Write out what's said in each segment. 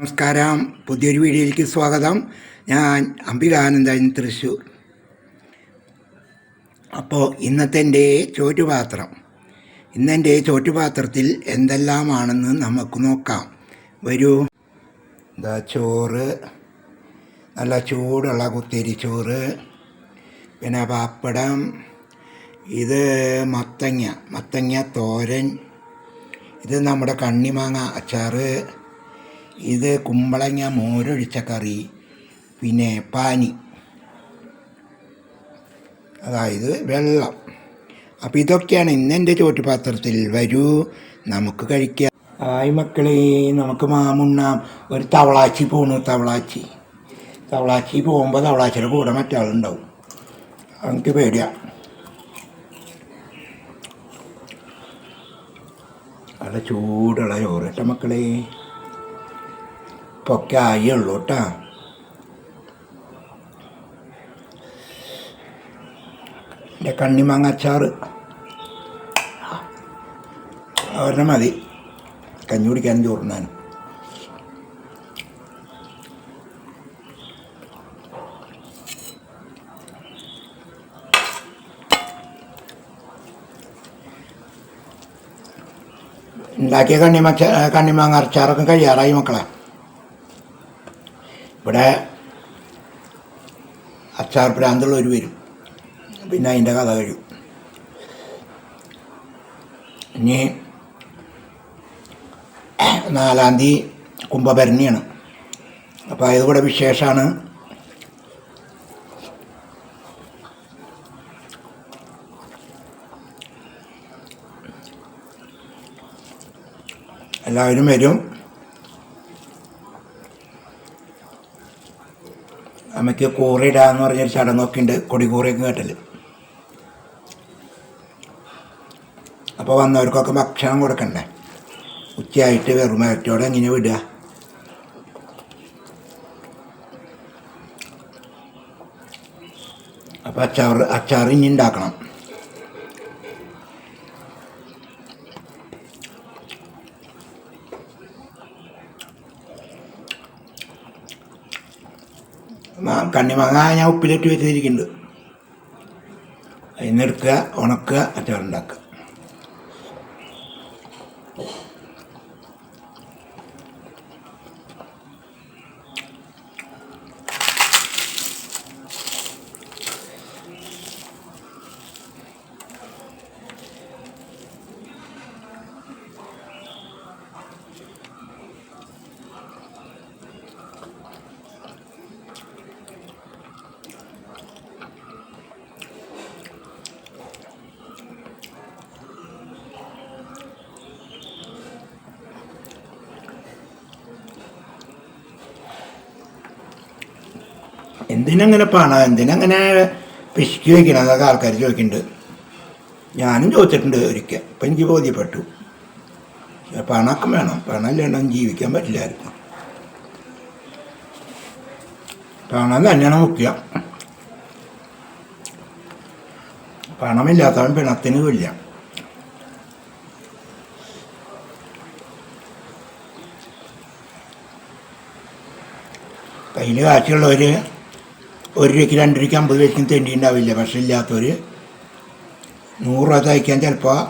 നമസ്കാരം. പുതിയൊരു വീഡിയോയിലേക്ക് സ്വാഗതം. ഞാൻ അംബികാനന്ദൻ തൃശ്ശൂർ. അപ്പോൾ ഇന്നത്തെ എന്റെ ചോറ്റുപാത്രം. ഇന്നെന്റെ ചോറ്റുപാത്രത്തിൽ എന്തെല്ലാമാണെന്ന് നമുക്ക് നോക്കാം. വരൂ. എന്താ ചോറ്. നല്ല ചൂടുള്ള കുത്തിരി ചോറ്. പിന്നെ പാപ്പടം. ഇത് മത്തങ്ങ. മത്തങ്ങ തോരൻ. ഇത് നമ്മുടെ കണ്ണിമാങ്ങ അച്ചാറ്. ഇത് കുമ്പളങ്ങ മോരൊഴിച്ച കറി പിന്നെ പാനി. അതായത് വെള്ളം. അപ്പോൾ ഇതൊക്കെയാണ് ഇന്നെന്റെ ചോറ്റുപാത്രത്തിൽ. വരൂ നമുക്ക് കഴിക്കാം. ആയി മക്കളെ നമുക്ക് മാമുണ്ണാം ഒരു തവളാച്ചി പോണു തവളാച്ചി. തവളാച്ചി പോകുമ്പോൾ തവളാച്ചിയുടെ കൂടെ മറ്റാളുണ്ടാവും. എനിക്ക് പേടിയാ. നല്ല ചൂടുള്ള ചോറ് കേട്ടോ മക്കളെ. ഇപ്പോൾ ഒക്കെ ആയേ ഉള്ളൂ കേട്ടോ എന്റെ കണ്ണിമാങ്ങ അച്ചാറ് അവരുടെ മതി. കഞ്ഞി കുടിക്കാനും ചോറുണ്ണാനും. ഉണ്ടാക്കിയ കണ്ണിമച്ച കണ്ണിമാങ്ങ അച്ചാറൊക്കെ കഴിയാറായി മക്കളെ. ഇവിടെ അച്ചാർ ഭ്രാന്തുള്ളവർ വരും. പിന്നെ അതിന്റെ കഥ കഴിയും. ഇനി നാലാം തീയതി കുംഭഭരണിയാണ്. അപ്പോൾ അതുകൂടെ വിശേഷമാണ്. എല്ലാവരും വരും. അമ്മയ്ക്ക് കൂറിയിടാന്ന് പറഞ്ഞൊരു ചടങ്ങൊക്കെ ഉണ്ട് കൊടികൂറിയൊക്കെ കേട്ടൽ അപ്പോൾ വന്നവർക്കൊക്കെ ഭക്ഷണം കൊടുക്കണ്ടേ? ഉച്ചയായിട്ട് വെറും വെറുമയറ്റോടെ എങ്ങനെ വിടുക. അപ്പോൾ അച്ചാർ അച്ചാർ ഇനി ഉണ്ടാക്കണം. കണ്ണിമാങ്ങ ഞാൻ ഉപ്പിലിട്ട് വെച്ചിരിക്കുന്നുണ്ട്. അതിന് എടുക്കുക ഉണക്കുക അച്ചാറുണ്ടാക്കുക എന്തിനങ്ങനെ പണം എന്തിനങ്ങനെ പിശുക്കി വയ്ക്കണം അതൊക്കെ ആൾക്കാർ ചോദിക്കുന്നുണ്ട് ഞാനും ചോദിച്ചിട്ടുണ്ട് ഒരിക്കൽ. അപ്പം എനിക്ക് ബോധ്യപ്പെട്ടു. പണമൊക്കെ വേണം. പണം ഇല്ലാണ്ടൊന്നും ജീവിക്കാൻ പറ്റില്ലായിരുന്നു പണം തന്നെയാണ് മുഖ്യം. പണമില്ലാത്തവൻ പിണത്തിന് ഇല്ല. കയ്യിൽ കാശുള്ളവർ ഒരു രൂപയ്ക്ക് രണ്ട് രൂപയ്ക്ക് അമ്പത് രൂപയ്ക്കും തെണ്ടി ഉണ്ടാവില്ല. പക്ഷെ ഇല്ലാത്തവർ നൂറ് രൂപ തയ്ക്കാൻ ചിലപ്പോൾ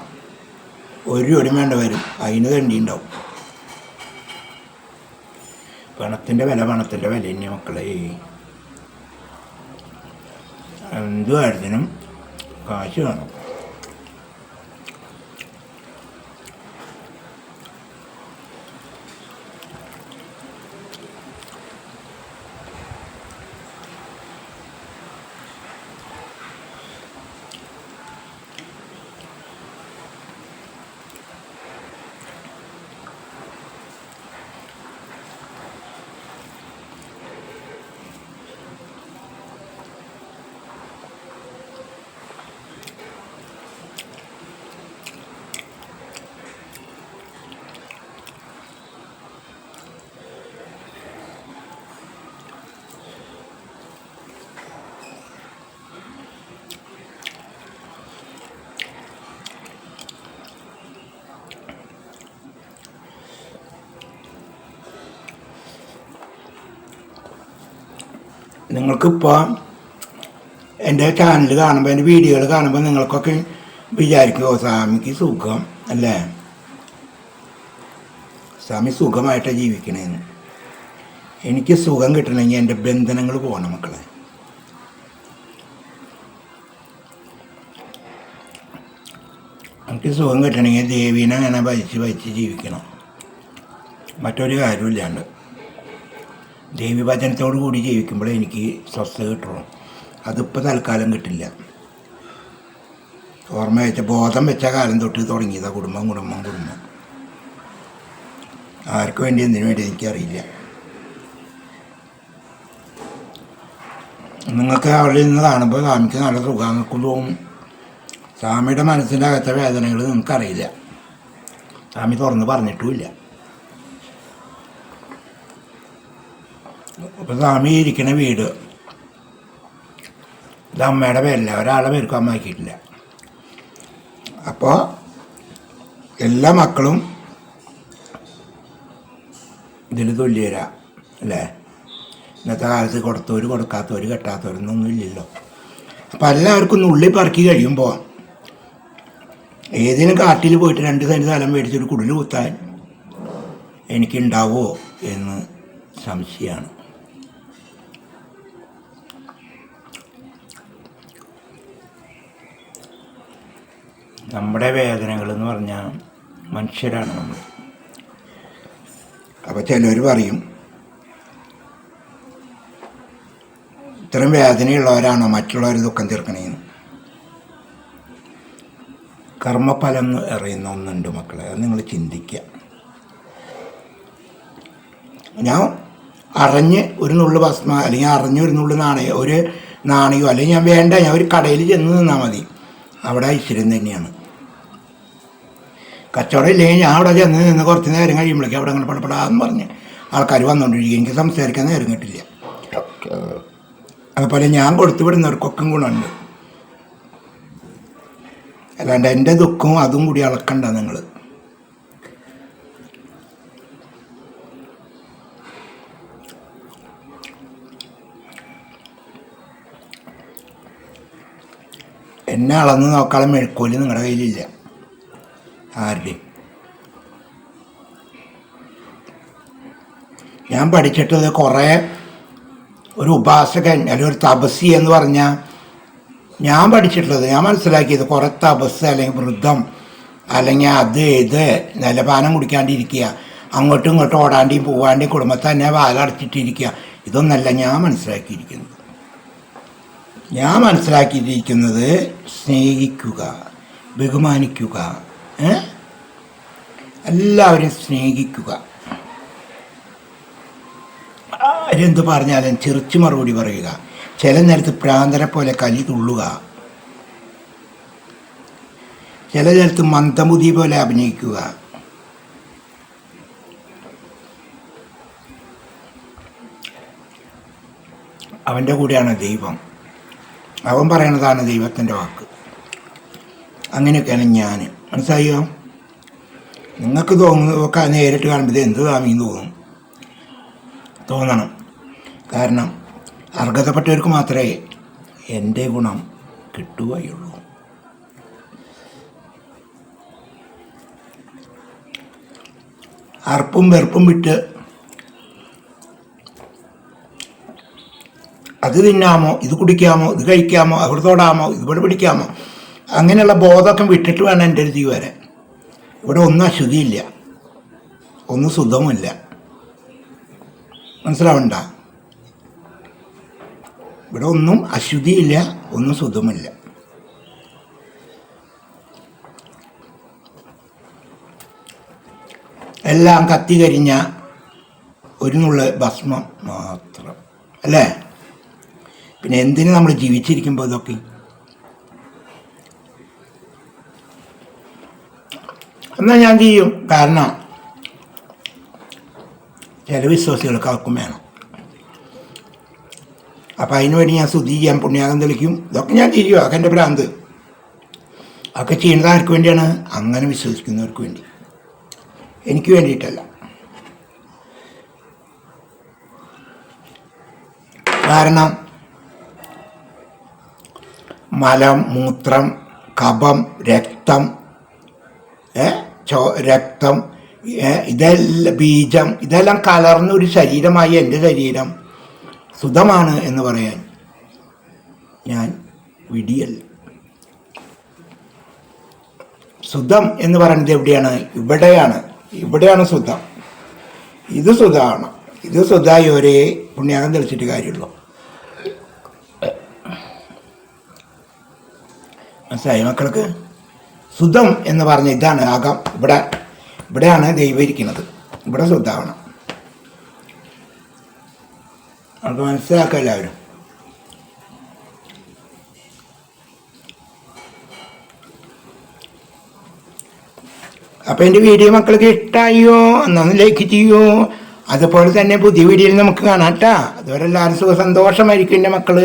ഒരു രൂപയും വേണ്ട വരും. അതിന് തെണ്ടി ഉണ്ടാവും. പണത്തിന്റെ വില പണത്തിന്റെ വില തന്നെ മക്കളെ. എന്തു കാര്യത്തിനും കാശ് വേണം. നിങ്ങൾക്കിപ്പോൾ എന്റെ ചാനൽ കാണുമ്പോൾ എന്റെ വീഡിയോകൾ കാണുമ്പോൾ നിങ്ങൾക്കൊക്കെ വിചാരിക്കും ഓ സ്വാമിക്ക് സുഖം അല്ലേ? സ്വാമി സുഖമായിട്ടാണ് ജീവിക്കണേന്ന്. എനിക്ക് സുഖം കിട്ടണമെങ്കിൽ എന്റെ ബന്ധനങ്ങൾ പോകണം മക്കളെ. എനിക്ക് സുഖം കിട്ടണമെങ്കിൽ ദേവീനെ അങ്ങനെ ഭജിച്ച് ഭജിച്ച് ജീവിക്കണം. മറ്റൊരു കാര്യമില്ലാണ്ട് ദേവി ഭജനത്തോടു കൂടി ജീവിക്കുമ്പോൾ എനിക്ക് സ്വസ്ഥ കിട്ടുള്ളൂ. അതിപ്പോൾ തൽക്കാലം കിട്ടില്ല. ഓർമ്മ വെച്ച ബോധം വെച്ച കാലം തൊട്ട് തുടങ്ങിയതാണ് കുടുംബം കുടുംബം കുടുംബം. ആർക്ക് വേണ്ടി എന്തിനു വേണ്ടി എനിക്കറിയില്ല. നിങ്ങൾക്ക് അവിടെ നിന്ന് കാണുമ്പോൾ സ്വാമിക്ക് നല്ല സുഖങ്ങൾക്ക് തോന്നും. സ്വാമിയുടെ മനസ്സിന്റെ അകത്തെ വേദനകൾ നിങ്ങൾക്കറിയില്ല. സ്വാമി തുറന്ന് പറഞ്ഞിട്ടുമില്ല. അപ്പോൾ സ്വാമി ഇരിക്കുന്ന വീട്. ഇത് അമ്മയുടെ പേരില്ല. ഒരാളെ പേർക്കും അമ്മ ആക്കിയിട്ടില്ല. അപ്പോൾ എല്ലാ മക്കളും ഇതിൽ തുല്യരാ അല്ലേ? ഇന്നത്തെ കാലത്ത് കൊടുത്തവർ കൊടുക്കാത്തവർ കെട്ടാത്തവരൊന്നും ഇല്ലല്ലോ. അപ്പം എല്ലാവർക്കും നുള്ളി പറക്കി കഴിയുമ്പോൾ ഏതിനും കാട്ടിൽ പോയിട്ട് രണ്ട് സെന്റ് സ്ഥലം മേടിച്ചൊരു കുടിൽ കുത്താൻ എനിക്കുണ്ടാവോ എന്ന് സംശയമാണ്. നമ്മുടെ വേദനകൾ എന്ന് പറഞ്ഞാൽ മനുഷ്യരാണ് നമ്മൾ. അപ്പോൾ ചിലർ പറയും ഇത്രയും വേദനയുള്ളവരാണോ? മറ്റുള്ളവർ ദുഃഖം തീർക്കണേന്ന്. കർമ്മഫലം എന്ന് അറിയുന്ന ഒന്നുണ്ട് മക്കളെ അത് നിങ്ങൾ ചിന്തിക്കുക ഞാൻ അറിഞ്ഞ് ഒരു നുള്ളു ഭസ്മ അല്ലെങ്കിൽ അറിഞ്ഞ് ഒരു നുള്ളു നാണയോ ഒരു നാണയോ അല്ലെങ്കിൽ ഞാൻ വേണ്ട ഞാൻ ഒരു കടയിൽ ചെന്ന് നിന്നാൽ മതി. അവിടെ ഐശ്വര്യം തന്നെയാണ്. കച്ചവടം ഇല്ലെങ്കിൽ ഞാൻ അവിടെ ചെന്ന് നിന്ന് കുറച്ച് നേരം കഴിയുമ്പോഴേക്കും അവിടെ അങ്ങനെ പണപ്പെടാന്ന് പറഞ്ഞ് ആൾക്കാർ വന്നുകൊണ്ടിരിക്കും എനിക്ക് സംസാരിക്കാൻ നേരം കിട്ടില്ല. അതുപോലെ ഞാൻ കൊടുത്തു വിടുന്നവർക്കൊക്കെ ഗുണമുണ്ട്. അല്ലാണ്ട് എന്റെ ദുഃഖവും അതും കൂടി അളക്കണ്ട നിങ്ങൾ എന്നെ അളന്ന് നോക്കാനുള്ള മെഴുക്കോൽ നിങ്ങളുടെ കയ്യിലില്ല. ആരുടെയും ഞാൻ പഠിച്ചിട്ടത് കുറേ ഒരു ഉപാസകൻ അല്ലെങ്കിൽ ഒരു തപസ്സി എന്ന് പറഞ്ഞാൽ ഞാൻ പഠിച്ചിട്ടുള്ളത് ഞാൻ മനസ്സിലാക്കിയത് കുറേ തപസ് അല്ലെങ്കിൽ വൃദ്ധം അല്ലെങ്കിൽ അത് ഇത് നിലപാനം കുടിക്കാണ്ടിരിക്കുക അങ്ങോട്ടും ഇങ്ങോട്ടും ഓടാണ്ടിയും പോവാണ്ടിയും കുടുംബത്തെ തന്നെ വാലടച്ചിട്ടിരിക്കുക ഇതൊന്നല്ല ഞാൻ മനസ്സിലാക്കിയിരിക്കുന്നത്. ഞാൻ മനസ്സിലാക്കിയിരിക്കുന്നത് സ്നേഹിക്കുക ബഹുമാനിക്കുക ഏ? എല്ലാവരെയും സ്നേഹിക്കുക. ആരെന്ത് പറഞ്ഞാലും ചെറിച്ച് മറുപടി പറയുക. ചില നേരത്ത് പ്രാന്തരെ പോലെ കലി തുള്ളുക. ചില നേരത്ത് മന്ദബുദ്ധി പോലെ അഭിനയിക്കുക. അവന്റെ കൂടെയാണ് ദൈവം. അവൻ പറയണതാണ് ദൈവത്തിന്റെ വാക്ക്. അങ്ങനെയൊക്കെയാണ് ഞാൻ. മനസ്സിലായോ? നിങ്ങൾക്ക് തോന്നുന്നതൊക്കെ നേരിട്ട് കാണുമ്പോൾ എന്ത് താമീന്ന് തോന്നും? തോന്നണം. കാരണം അർഹതപ്പെട്ടവർക്ക് മാത്രമേ എന്റെ ഗുണം കിട്ടുകയുള്ളൂ. അർപ്പും വെറുപ്പും വിട്ട് അത് തിന്നാമോ ഇത് കുടിക്കാമോ ഇത് കഴിക്കാമോ അവിടെ തൊടാമോ ഇതുപോലെ പിടിക്കാമോ അങ്ങനെയുള്ള ബോധമൊക്കെ വിട്ടിട്ട് വേണം എന്റെ ഒരു വരാൻ ഇവിടെ ഒന്നും അശുദ്ധിയില്ല. ഒന്നും സുഖമില്ല മനസ്സിലാവണ്ട? ഇവിടെ ഒന്നും അശുദ്ധിയില്ല ഒന്നും ശുദ്ധമില്ല എല്ലാം കത്തി കരിഞ്ഞ ഒരു നുള്ള ഭസ്മം മാത്രം. അല്ലേ? പിന്നെ എന്തിനു നമ്മൾ ജീവിച്ചിരിക്കുമ്പോൾ ഇതൊക്കെ? എന്നാൽ ഞാൻ ചെയ്യും? കാരണം ചില വിശ്വാസികൾക്ക് അവർക്കും വേണം. അപ്പം അതിന് വേണ്ടി ഞാൻ സ്തുതി ചെയ്യാൻ പുണ്യാകം തെളിക്കും. ഇതൊക്കെ ഞാൻ ചെയ്യും അതൊക്കെ എന്റെ ഭ്രാന്ത്. അതൊക്കെ ചെയ്യുന്നത് ആർക്ക് വേണ്ടിയാണ്? അങ്ങനെ വിശ്വസിക്കുന്നവർക്ക് വേണ്ടി. എനിക്ക് വേണ്ടിയിട്ടല്ല. കാരണം മലം മൂത്രം കഫം രക്തം ഏ? ചോ രക്തം ഇതെല്ലാം ബീജം ഇതെല്ലാം കലർന്ന ഒരു ശരീരമായി എന്റെ ശരീരം സുഖമാണ് എന്ന് പറയാൻ ഞാൻ വിടിയല്ല. സുഖം എന്ന് പറയുന്നത് എവിടെയാണ്? ഇവിടെയാണ്. ഇവിടെയാണ് സുഖം. ഇത് സുഖമാണ്. ഇത് സുഖമായി ഒരേ പുണ്യാകം തെളിച്ചിട്ട് കാര്യമുള്ളൂ. മനസ്സിലായി മക്കൾക്ക്? സുധം എന്ന് പറഞ്ഞ ഇതാണ് ആകാം. ഇവിടെ ഇവിടെയാണ് ദൈവം ഇരിക്കുന്നത്. ഇവിടെ സുദ്ധാവണം. നമുക്ക് മനസ്സിലാക്കുക എല്ലാവരും. അപ്പോൾ എന്റെ വീഡിയോ മക്കൾക്ക് ഇഷ്ടമായോ എന്നൊന്ന് ലൈക്ക് ചെയ്യൂ? അതുപോലെ തന്നെ പുതിയ വീഡിയോയിൽ നമുക്ക് കാണാം കേട്ടോ. അതുവരെ എല്ലാവരും സുഖ സന്തോഷമായിരിക്കും എന്റെ മക്കൾ.